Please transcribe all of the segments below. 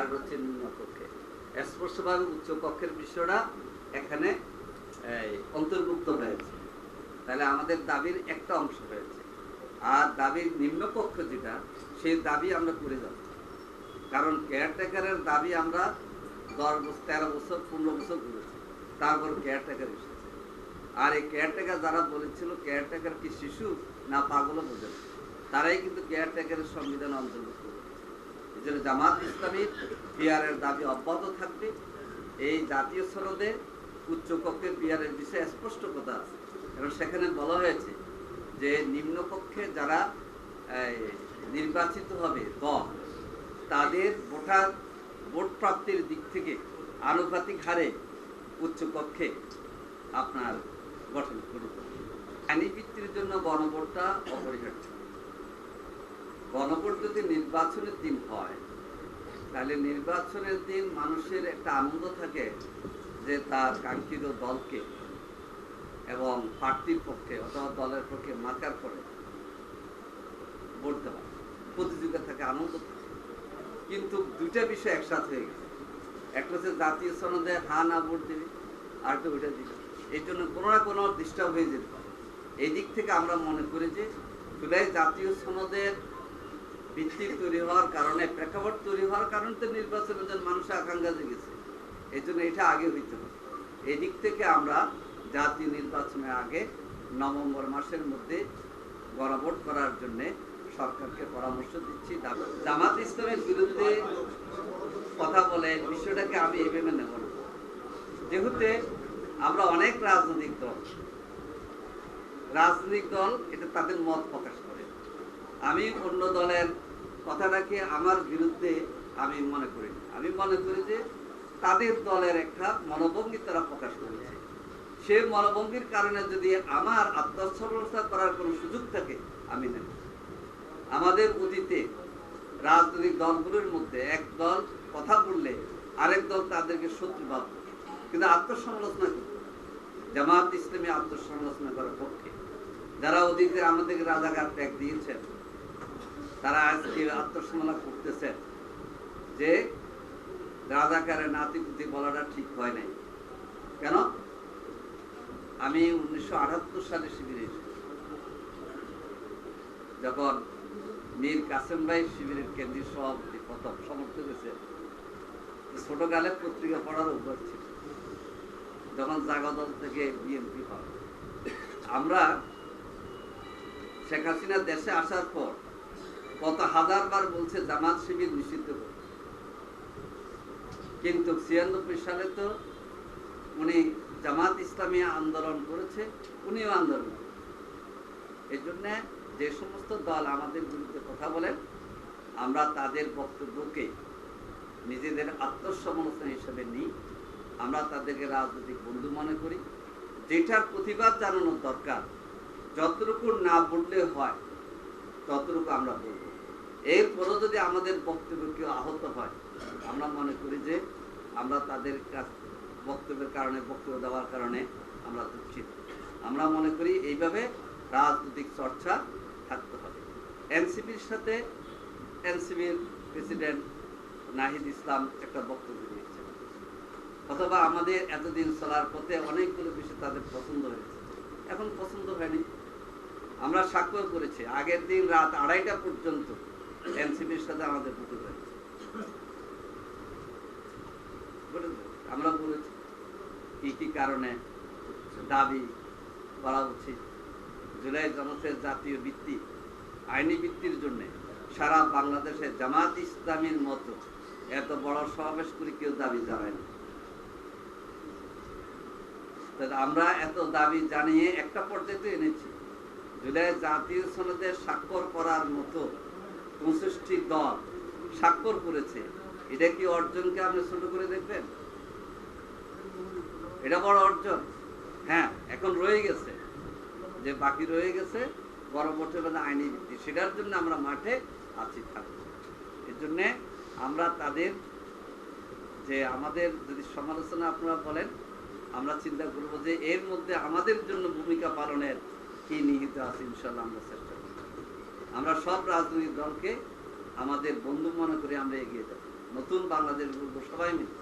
আর হচ্ছে নিম্ন কক্ষে। স্পষ্টভাবে উচ্চ কক্ষের বিষয়টা এখানে অন্তর্ভুক্ত হয়েছে। তাহলে আমাদের দাবির একটা অংশ হয়েছে। আর দাবির নিম্নকক্ষ যেটা, সেই দাবি আমরা করে যাচ্ছি কারণ কেয়ারটেকারের দাবি আমরা দশ বছর, তেরো বছর, পনেরো বছর ঘুরেছি তারপর কেয়ারটেকার এসেছে। আর এই কেয়ারটেকার যারা বলেছিল কেয়ারটেকার কি শিশু না পাগলও বোঝে তারাই কিন্তু কেয়ারটেকারের সংবিধান অন্তর্ভুক্ত। করেছে এই জন্য জামাত ইসলামী পিয়ারের দাবি অব্যাহত থাকবে। এই জাতীয় সনদে উচ্চকক্ষের পিয়ারের বিষয়ে স্পষ্ট কথা আছে। এবং সেখানে বলা হয়েছে যে নিম্নকক্ষে যারা নির্বাচিত হবে দল, তাদের ভোটার ভোট প্রাপ্তির দিক থেকে আনুপাতিক হারে উচ্চকক্ষে আপনার গঠন হবে আইনি ভিত্তির জন্য গণভোটটা অপরিহার্য। গণভোট যদি নির্বাচনের দিন হয়। তাহলে নির্বাচনের দিন মানুষের একটা আনন্দ থাকে যে তার কাঙ্ক্ষিত দলকে এবং প্রার্থীর পক্ষে অথবা দলের পক্ষে মার্কার করে ভোট প্রতিযোগিতা থাকে আনন্দ থাকে। কিন্তু দুইটা বিষয় একসাথে হয়ে গেছে। একটা হচ্ছে জাতীয় সনদে হা না ভোট দেবে, আর একটা ওইটা দিবে। এই জন্য কোনো না কোনো ডিস্টার্ব হয়ে যেতে পারে। এই দিক থেকে আমরা মনে করি যে জুলাই জাতীয় সনদের ভিত্তি তৈরি হওয়ার কারণে, প্রেক্ষাপট তৈরি হওয়ার কারণে তো নির্বাচনের জন্য মানুষের আকাঙ্ক্ষা জেগেছে। এই জন্য এটা আগে হইতে হবে। এই দিক থেকে আমরা জাতীয় নির্বাচনের আগে নভেম্বর মাসের মধ্যে গণভোট করার জন্যে সরকারকে পরামর্শ দিচ্ছি। জামাত ইসলামের বিরুদ্ধে কথা বলে, বিষয়টাকে আমি এভাবে নেব না। যেহেতু আমরা অনেক রাজনৈতিক দল রাজনৈতিক দল এটা তাদের মত প্রকাশ করে। আমি অন্য দলের কথাটাকে আমার বিরুদ্ধে আমি মনে করি আমি মনে করি যে তাদের দলের একটা মনোভঙ্গি তারা প্রকাশ করেছে। সে মনোভঙ্গির কারণে যদি আমার আত্মসফলতা করার কোনো সুযোগ থাকে, আমি নেব। আমাদের অতীতে রাজনৈতিক দলগুলোর মধ্যে এক দল কথা বললে আরেক দল তাদেরকে শত্রু ভাবত কিন্তু আত্মসমালোচনা করত জামাত ইসলামী আত্মসমালোচনা করার পক্ষে। যারা অতীতে আমাদেরকে রাজাকার ত্যাগ দিয়েছেন তারা আজকে আত্মসমালোচনা করতেছেন যে রাজাকারের নাতিপুতি বলাটা ঠিক হয় নাই। কেন? আমি উনিশশো আটাত্তর সালে শিবিরে যখন মীর কাসেম ভাই শিবিরের কেন্দ্রীয় সভাপতি প্রথম সমর্থক হয়েছে ছোটকালে পত্রিকা পড়ার অভ্যাস ছিল। যখন জাগদল থেকে বিএনপি হয়। আমরা শেখ হাসিনা দেশে আসার পর কত হাজার বার বলছে জামাত শিবির নিষিদ্ধ করতে কিন্তু ছিয়ানব্বই সালে তো উনি জামাত ইসলামী আন্দোলন করেছে, উনিও আন্দোলন এই জন্য যে সমস্ত দল আমাদের বিরুদ্ধে কথা বলেন, আমরা তাদের বক্তব্যকে নিজেদের আত্মসমালোচনা হিসেবে নিই। আমরা তাদেরকে রাজনৈতিক বন্ধু মনে করি। যেটার প্রতিবাদ জানানোর দরকার, যতটুকু না বললে হয়, ততটুকু আমরা বলব। এরপরও যদি আমাদের বক্তব্য কেউ আহত হয়, আমরা মনে করি যে আমরা তাদের কাছ- বক্তব্যের কারণে, বক্তব্য দেওয়ার কারণে আমরা দুঃখিত। আমরা মনে করি এইভাবে রাজনৈতিক চর্চা থাকতে হবে। এনসিপির সাথে এনসিপির প্রেসিডেন্ট নাহিদ ইসলাম একটা বক্তব্য দিয়েছেন। অথবা আমাদের এতদিন চলার পথে অনেকগুলো বিষয় তাদের পছন্দ হয়েছে। এখন পছন্দ হয়নি। আমরা স্বাক্ষর করেছি। আগের দিন রাত আড়াইটা পর্যন্ত এনসিপির সাথে আমাদের হয়েছে বুঝলেন? আমরা বলেছি, কি কি কারণে দাবি করা উচিত? জুলাই জনসের জাতীয় ভিত্তি, আইনি ভিত্তির জন্য সারা বাংলাদেশে জামাত ইসলামীর মতো এত বড় সমাবেশ করে কেউ দাবি জানায় না। আমরা এত দাবি জানিয়ে একটা পর্যায়ে এনেছি। জুলাই জাতীয় সনদে স্বাক্ষর করার মতো পঁচিশটি দল স্বাক্ষর করেছে। এটা কি অর্জনকে আপনি ছোট করে দেখবেন? এটা বড় অর্জন। হ্যাঁ এখন রয়ে গেছে। যে বাকি রয়ে গেছে গণভোটের মধ্যে আইনি ভিত্তি। সেটার জন্য আমরা মাঠে আছি থাকব এর জন্যে আমরা তাদের যে আমাদের যদি সমালোচনা আপনারা বলেন, আমরা চিন্তা করব যে এর মধ্যে আমাদের জন্য ভূমিকা পালনের কি নিহিত আছে ইনশাল্লাহ আমরা চেষ্টা আমরা সব রাজনৈতিক দলকে আমাদের বন্ধু মনে করে আমরা এগিয়ে যাব। নতুন বাংলাদেশ বলব সবাই মিলে।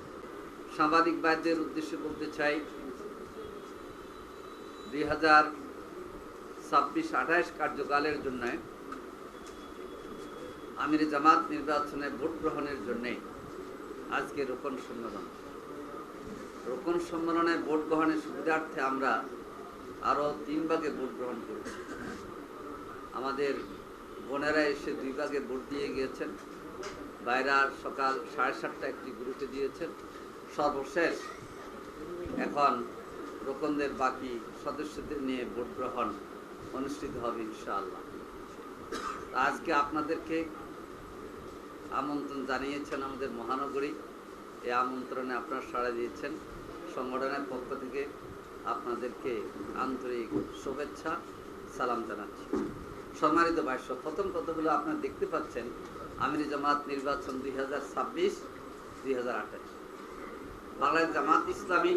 সাংবাদিক বাদ্যের উদ্দেশ্যে বলতে চাই, দুই হাজার ছাব্বিশ আঠাইশ কার্যকালের জন্য, আমির জামাত নির্বাচনে ভোট গ্রহণের জন্যে আজকে রোপণ সম্মেলন। রোপণ সম্মেলনে ভোট গ্রহণের সুবিধার্থে আমরা আরও তিন ভাগে ভোট গ্রহণ করব। আমাদের বোনেরা এসে দুই ভাগে ভোট দিয়ে গিয়েছেন। বাইরা সকাল সাড়ে সাতটা একটি গ্রুপে দিয়েছেন। সর্বশেষ এখন রোকনদের বাকি সদস্যদের নিয়ে ভোট গ্রহণ অনুষ্ঠিত হবে ইনশাআল্লাহ। আজকে আপনাদেরকে আমন্ত্রণ জানিয়েছেন আমাদের মহানগরী। এই আমন্ত্রণে আপনারা সাড়া দিয়েছেন। সংগঠনের পক্ষ থেকে আপনাদেরকে আন্তরিক শুভেচ্ছা, সালাম জানাচ্ছি। সম্মানিত ভাষ্য, প্রথম কথাগুলো আপনারা দেখতে পাচ্ছেন, আমির জামাত নির্বাচন দুই হাজার ছাব্বিশ, দুই হাজার আঠাশ। বাংলাদেশ জামাত ইসলামী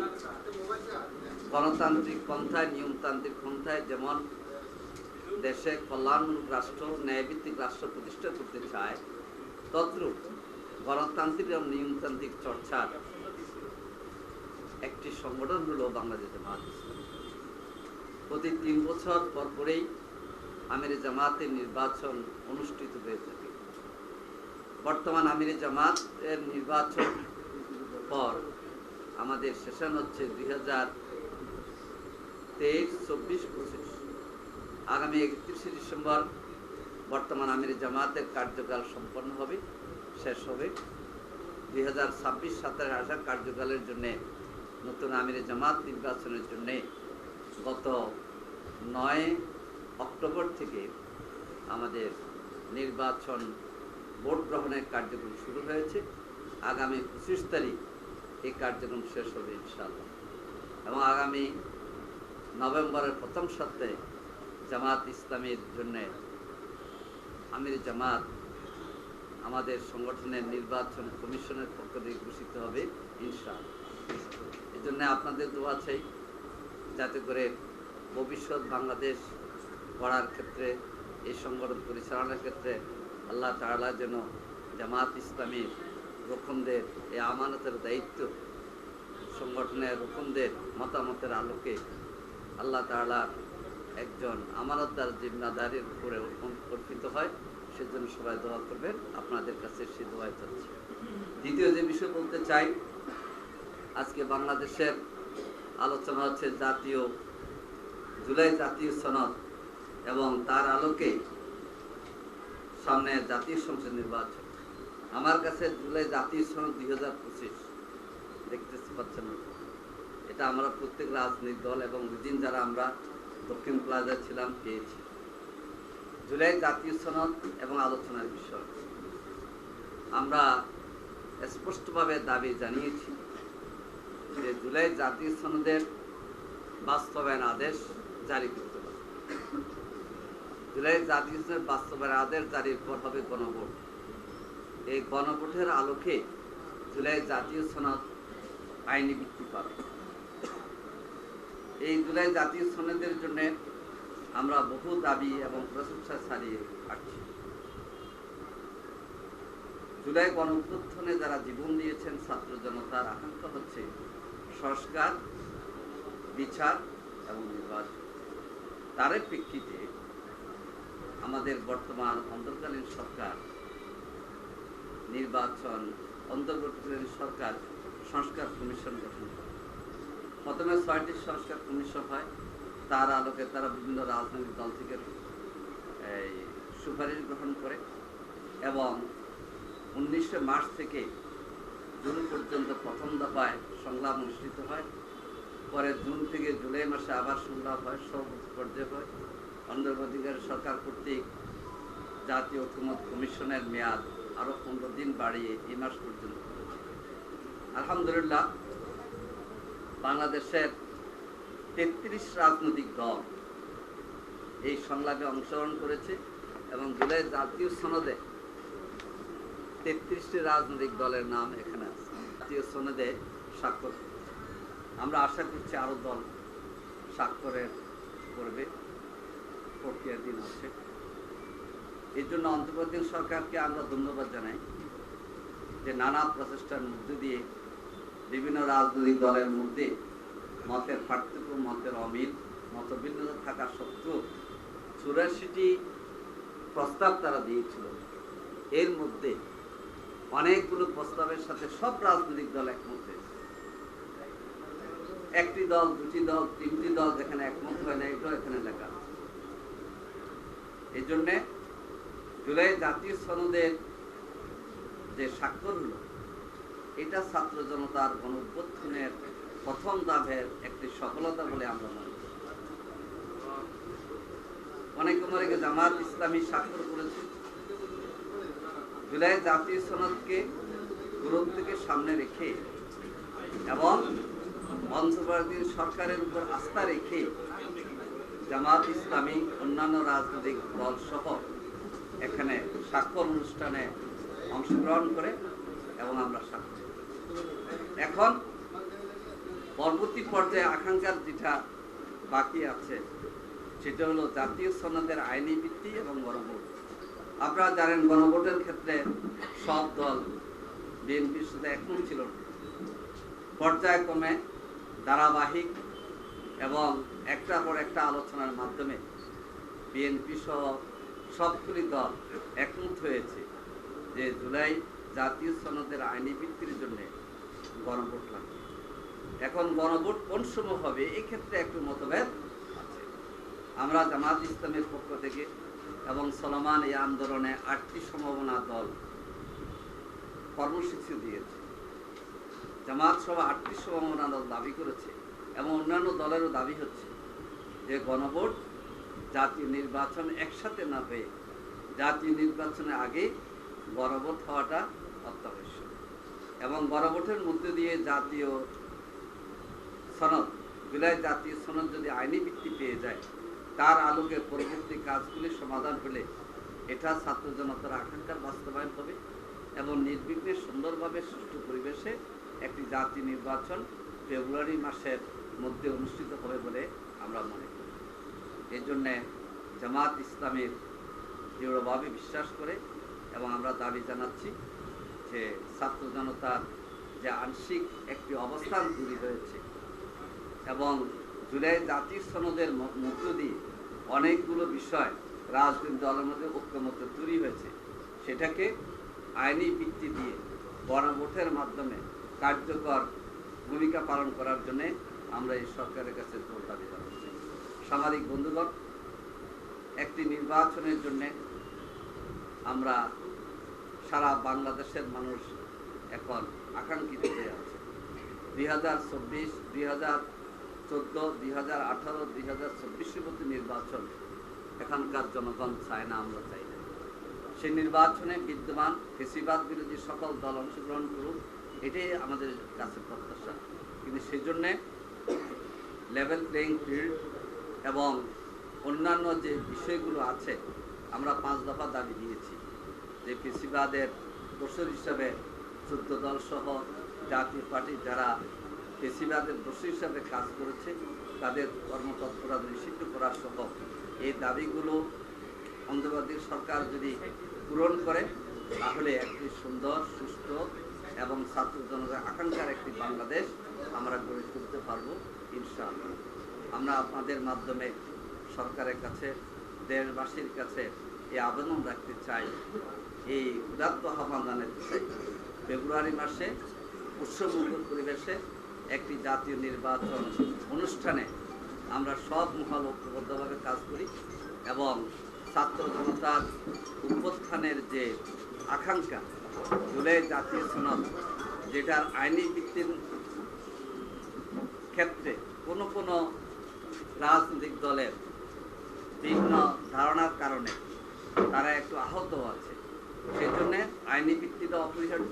গণতান্ত্রিক পন্থায়, নিয়মতান্ত্রিক পন্থায় যেমন দেশে কল্যাণমূলক রাষ্ট্র, ন্যায়ভিত্তিক রাষ্ট্র প্রতিষ্ঠা করতে চায়, তদ্রূপ গণতান্ত্রিক এবং নিয়মতান্ত্রিক চর্চার একটি সংগঠন হল বাংলাদেশ জামাত ইসলামী। প্রতি তিন বছর পর পরেই আমির জামাতের নির্বাচন অনুষ্ঠিত হয়ে থাকে। বর্তমান আমির জামাত এর নির্বাচন পর আমাদের সেশন হচ্ছে দুই হাজার তেইশ চব্বিশ পঁচিশ। আগামী একত্রিশে ডিসেম্বর বর্তমান আমির জামাতের কার্যকাল সম্পন্ন হবে, শেষ হবে। দুই হাজার ছাব্বিশ সাতাশ আসার কার্যকালের জন্যে নতুন আমির জামাত নির্বাচনের জন্যে গত নয় অক্টোবর থেকে আমাদের নির্বাচন ভোট গ্রহণের কার্যক্রম শুরু হয়েছে। আগামী পঁচিশ তারিখ এই কার্যক্রম শেষ হবে ইনশাআল্লাহ। এবং আগামী নভেম্বরের প্রথম সপ্তাহে জামাত ইসলামের জন্য আমির জামাত আমাদের সংগঠনের নির্বাচন কমিশনের পক্ষ থেকে ঘোষিত হবে ইনশাআল্লাহ। জন্য আপনাদের দোয়া চাই যাতে করে ভবিষ্যৎ বাংলাদেশ গড়ার ক্ষেত্রে, এই সংগঠন পরিচালনার ক্ষেত্রে আল্লাহ তাআলা যেন জামাত ইসলামী রক্ষণদের এই আমানতের দায়িত্ব সংগঠনের রক্ষণদের মতামতের আলোকে আল্লাহ তাআলা একজন আমানতদার জিম্মাদারির উপরে অর্পিত হয়। সেজন্য সবাই দোয়া করবেন। আপনাদের কাছে সে দোয়াই চাচ্ছি। দ্বিতীয় যে বিষয় বলতে চাই, আজকে বাংলাদেশের আলোচনা হচ্ছে জাতীয়, জুলাই জাতীয় সনদ। এবং তার আলোকে সামনে জাতীয় সংসদ নির্বাচন। আমার কাছে জুলাই জাতীয় সনদ দুই হাজার পঁচিশ। দেখতে পাচ্ছেন এটা আমরা প্রত্যেক রাজনৈতিক দল এবং দিন যারা আমরা দক্ষিণ প্লাজা ছিলাম, পেয়েছি। জুলাই জাতীয় সনদ এবং আলোচনার বিষয়। আমরা স্পষ্টভাবে দাবি জানিয়েছি যে জুলাই জাতীয় সনদের বাস্তবায়ন আদেশ জারি করতে হবে। জুলাই পর হবে গণভোট। এই গণভোটের আলোকে জুলাই জাতীয় সনদ আইনি ভিত্তি পাবে। এই জুলাই জাতীয় সনদের জন্য আমরা বহু দাবি এবং প্রশংসা ছাড়িয়ে আসছি। জুলাই গণঅভ্যুত্থানে যারা জীবন দিয়েছেন, ছাত্র জনতার আকাঙ্ক্ষা হচ্ছে সংস্কার, বিচার এবং নির্বাচন। তার প্রেক্ষিতে আমাদের বর্তমান অন্তর্কালীন সরকার, নির্বাচন অন্তর্বর্তীকালীন সরকার, সংস্কার কমিশন গঠন করে। প্রথমে ছয়টি সংস্কার কমিশন হয়, তার আলোকে তারা বিভিন্ন রাজনৈতিক দল থেকে এই সুপারিশ গ্রহণ করে এবং উনিশে মার্চ থেকে জুন পর্যন্ত প্রথম দফায় সংলাপ অনুষ্ঠিত হয়। পরে জুন থেকে জুলাই মাসে আবার সংলাপ হয় সব পর্যায়ে হয়। অন্তর্বর্তীকারী সরকার কর্তৃক জাতীয় ঐক্যমত কমিশনের মেয়াদ আরও পনেরো দিন বাড়িয়ে এই মাস পর্যন্ত আলহামদুলিল্লাহ, বাংলাদেশের তেত্রিশ রাজনৈতিক দল এই সংলাপে অংশগ্রহণ করেছে এবং জুলাই জাতীয় সনদে তেত্রিশটি রাজনৈতিক দলের নাম এখানে আছে। জাতীয় সনদে স্বাক্ষর আমরা আশা করছি আরও দল স্বাক্ষরের করবে। প্রক্রিয়াধীন আছে এই জন্য অন্তর্বর্তী সরকারকে আমরা ধন্যবাদ জানাই যে নানা প্রচেষ্টার মধ্যে দিয়ে বিভিন্ন রাজনৈতিক দলের মধ্যে মতের পার্থক্য, মতের অমিল মতভিন্নতা থাকা সত্ত্বেও চুরাশিটি প্রস্তাব তারা দিয়েছিল। এর মধ্যে অনেকগুলো প্রস্তাবের সাথে সব রাজনৈতিক দল একমত হয়েছে। একটি দল, দুটি দল, তিনটি দল যেখানে একমত হয় না, এটাও এখানে লেখা। এই জন্যে জুলাই জাতীয় সনদের যে স্বাক্ষর হলো, এটা ছাত্র জনতার গণঅভ্যুত্থানের প্রথম ধাপের একটি সফলতা বলে আমরা মনে করি। অনেক অনেকে জামাত ইসলামী স্বাক্ষর করেছে। জুলাই জাতীয় সনদকে গুরুত্বকে সামনে রেখে এবং অন্তর্বর্তী সরকারের উপর আস্থা রেখে জামাত ইসলামী অন্যান্য রাজনৈতিক দল সহ এখানে স্বাক্ষর অনুষ্ঠানে অংশগ্রহণ করে এবং আমরা স্বাক্ষর। এখন পরবর্তী পর্যায়ে আকাঙ্ক্ষার যেটা বাকি আছে, সেটা হলো জাতীয় সনদের আইনি ভিত্তি এবং গণভোট আপনারা জানেন গণভোটের ক্ষেত্রে সব দল বিএনপির সাথে একমত ছিল। পর্যায়ক্রমে ধারাবাহিক এবং একটার পর একটা আলোচনার মাধ্যমে বিএনপি সহ সবগুলি দল একমত হয়েছে যে জুলাই জাতীয় সনদের আইনি ভিত্তির জন্য গণভোট লাগবে। এখন গণভোট কোন সময় হবে এই ক্ষেত্রে একটু মতভেদ আছে। আমরা জামাত ইসলামের পক্ষ থেকে এবং সলমান এই আন্দোলনে আটটি সম্ভাবনা দল কর্মসূচি দিয়েছে। জামাত সভা আটটি সম্ভাবনা দল দাবি করেছে। এবং অন্যান্য দলেরও দাবি হচ্ছে যে গণভোট, জাতীয় নির্বাচন একসাথে না হয়ে জাতীয় নির্বাচনের আগে গণভোট হওয়াটা অত্যাবশ্যক। এবং গণভোটের মধ্যে দিয়ে জাতীয় সনদ, জুলাই জাতীয় সনদ যদি আইনি ভিত্তি পেয়ে যায়, তার আলোকে পরবর্তী কাজগুলি সমাধান হলে এটা ছাত্র জনতার আকাঙ্ক্ষার বাস্তবায়ন হবে এবং নির্বিঘ্নে সুন্দরভাবে সুষ্ঠু পরিবেশে একটি জাতীয় নির্বাচন ফেব্রুয়ারি মাসের মধ্যে অনুষ্ঠিত হবে বলে আমরা মনে করি। এই জন্যে জামাত ইসলামের দৃঢ়ভাবে বিশ্বাস করে এবং আমরা দাবি জানাচ্ছি যে ছাত্র জনতার যে আংশিক একটি অবস্থান তৈরি হয়েছে এবং জুলাই জাতির সনদের মধ্য দিয়ে অনেকগুলো বিষয় রাজনৈতিক দলের মধ্যে ঐক্যমত তৈরি হয়েছে। সেটাকে আইনি ভিত্তি দিয়ে গণভোটের মাধ্যমে কার্যকর ভূমিকা পালন করার জন্য আমরা এই সরকারের কাছে জোর দাবি জানাচ্ছি সামাজিক বন্ধুগণ, একটি নির্বাচনের জন্য আমরা সারা বাংলাদেশের মানুষ এখন আকাঙ্ক্ষিত হয়ে আছে। দুই হাজার চব্বিশ, দুই হাজার চোদ্দ, দুই হাজার আঠারো, দুই হাজার চব্বিশের মধ্যে নির্বাচন এখানকার জনগণ চায় না, আমরা চাই না। সেই নির্বাচনে বিদ্যমান ফেসিবাদ বিরোধী সকল দল অংশগ্রহণ করুক, এটাই আমাদের কাছে প্রত্যাশা। কিন্তু সেই জন্যে লেভেল প্লেয়িং ফিল্ড এবং অন্যান্য যে বিষয়গুলো আছে, আমরা পাঁচ দফা দাবি দিয়েছি যে ফেসিবাদের দোষর হিসাবে চোদ্দ দল সহ জাতীয় পার্টি যারা ফেসিবাদের দোষী হিসাবে কাজ করেছে, তাদের কর্মতৎপরতা নিষিদ্ধ করা সহ এই দাবিগুলো অন্তর্বর্তী সরকার যদি পূরণ করে, তাহলে একটি সুন্দর সুষ্ঠু এবং ছাত্র জনতার আকাঙ্ক্ষার একটি বাংলাদেশ আমরা গড়ে তুলতে পারব, ইনশাআল্লাহ। আমরা আপনাদের মাধ্যমে সরকারের কাছে, দেশবাসীর কাছে এই আবেদন রাখতে চাই। এই উদাত্ত আহ্বান জানাতে চাই। ফেব্রুয়ারি মাসে উৎসবমুখর পরিবেশে একটি জাতীয় নির্বাচন অনুষ্ঠানে আমরা সব মহল ঐক্যবদ্ধভাবে কাজ করি এবং ছাত্র জনতার উপস্থানের যে আকাঙ্ক্ষা, জুলাই জাতীয় সনদ, যেটার আইনি ভিত্তির ক্ষেত্রে কোনো কোনো রাজনৈতিক দলের ভিন্ন ধারণার কারণে তারা একটু আহত আছে সেই জন্যে আইনি ভিত্তিটা অপরিহার্য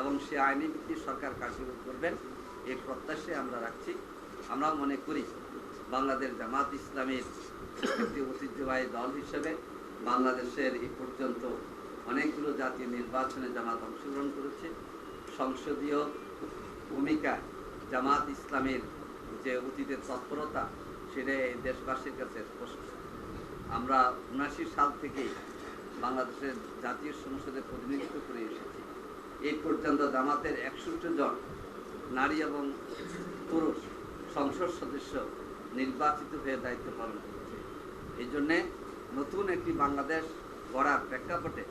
এবং সে আইনি ভিত্তি সরকার কার্যকর করবেন এই প্রত্যাশে আমরা রাখছি। আমরা মনে করি বাংলাদেশ জামাত ইসলামীর একটি ঐতিহ্যবাহী দল হিসেবে বাংলাদেশের এই পর্যন্ত অনেকগুলো জাতীয় নির্বাচনে জামাত অংশগ্রহণ করেছে। সংসদীয় ভূমিকা জামাত ইসলামের যে অতীতের তৎপরতা সেটা এই দেশবাসীর কাছে স্পষ্ট আমরা উনাশি সাল থেকেই বাংলাদেশের জাতীয় সংসদে প্রতিনিধিত্ব করে এসেছি। এই পর্যন্ত জামাতের একষট্টি জন নারী এবং পুরুষ সংসদ সদস্য নির্বাচিত হয়ে দায়িত্ব পালন করছে। এই জন্যে নতুন একটি বাংলাদেশ গড়ার প্রেক্ষাপটে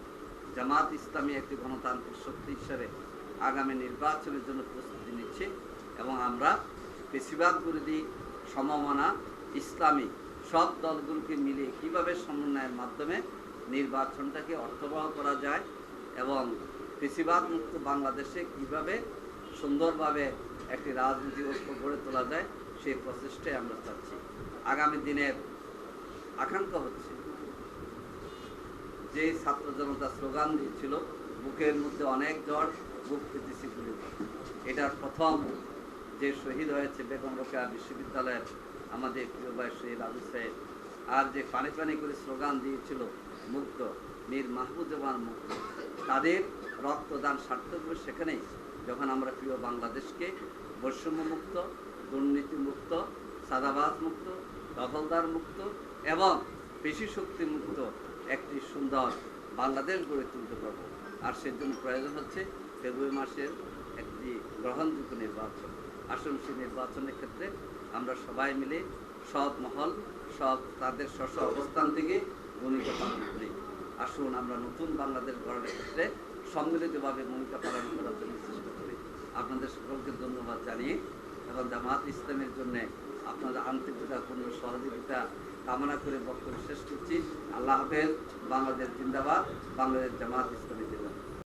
জামাত ইসলামী একটি গণতান্ত্রিক শক্তি হিসেবে আগামী নির্বাচনের জন্য প্রস্তুতি নিচ্ছে। এবং আমরা বেশিরভাগ বিরোধী সমমনা ইসলামী সব দলগুলোকে মিলিয়ে কীভাবে সমন্বয়ের মাধ্যমে নির্বাচনটাকে অর্থবহ করা যায় এবং বেশিরভাগ মুক্ত বাংলাদেশে কীভাবে সুন্দরভাবে একটি রাজনৈতিক ঐক্য গড়ে তোলা যায় সেই প্রচেষ্টায় আমরা চাচ্ছি। আগামী দিনের আকাঙ্ক্ষা হচ্ছে যে ছাত্র জনতা স্লোগান দিয়েছিল, বুকের মধ্যে অনেক জ্বর, বুক পেতেছি এটার প্রথম যে শহীদ হয়েছে বেগম রোকেয়া বিশ্ববিদ্যালয়ের আমাদের প্রিয় ভাই শহীদ আবু সাহেব আর যে পানি পানি করে স্লোগান দিয়েছিল মুক্ত মীর মাহবুজ্জামান মুক্ত তাদের রক্তদান সার্থক সেখানেই, যখন আমরা প্রিয় বাংলাদেশকে বৈষম্য মুক্ত দুর্নীতি মুক্ত সাদাবাজ মুক্ত দখলদার মুক্ত এবং পেশি শক্তি মুক্ত একটি সুন্দর বাংলাদেশ গড়ে তুলতে পারব। আর সেজন্য প্রয়োজন হচ্ছে ফেব্রুয়ারি মাসের একটি গ্রহণযোগ্য নির্বাচন। আসুন সেই নির্বাচনের ক্ষেত্রে আমরা সবাই মিলে সব মহল সব তাদের স্ব অবস্থান থেকে ভূমিকা পালন করি। আসুন আমরা নতুন বাংলাদেশ গড়ার ক্ষেত্রে সম্মিলিতভাবে ভূমিকা পালন করার জন্য চেষ্টা করি। আপনাদের সকলকে ধন্যবাদ জানিয়ে এবং জামাত ইসলামের জন্য আপনাদের আন্তরিকতা, পূর্ণ সহযোগিতা কামনা করে বক্তব্য শেষ করছি। আল্লাহ হাফেজ। বাংলাদেশ জিন্দাবাদ। বাংলাদেশ জামাত ইসলামী।